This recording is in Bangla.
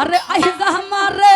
আরে আইজা মারে।